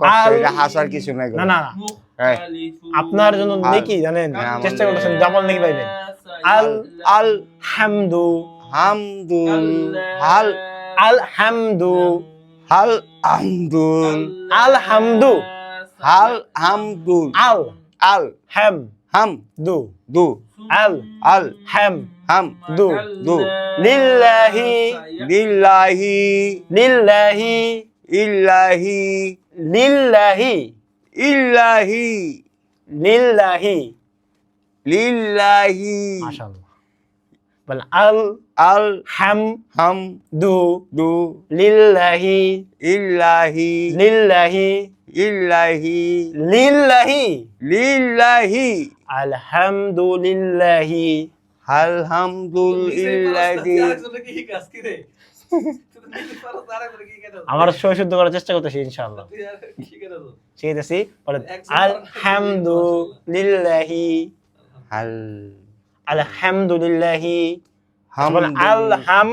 কষ্ট আল- এটা হাসার কিছু নাই না না না। আপনার জন্য নেকি জানেন? হ্যাঁ, চেষ্টা করতেছেন ডাবল নেকি পাইবেন। আল আল হামদু। হামদুল হাল আল হামদু। হাল আমদুল আল হামদু। হাল হামদুল আল আল হাম হাম দু। দু। আল আল হাম হাম দু। দু। লিল্লাহি। লিল্লাহি। লিল্লাহি। ইল্লাহি। লিল্লাহি। ইল্লাহি। লিল্লাহি। লিল্লাহি। মাশাআল্লাহ। বল আল আল হাম হাম দু দু। লিল্লাহি। ইল্লাহি। লিল্লাহি। ইল্লাহি। লিল্লাহি। লিল্লাহি। আলহামদুলিল্লাহি। আলহামদুলিল্লাহি। আমার সহ শুদ্ধ করার চেষ্টা করতেছি ইনশাআল্লাহ। শিখেতেছি বলেন আলহামদুলিল্লাহি। আল আলহামদুলিল্লাহি। আলহাম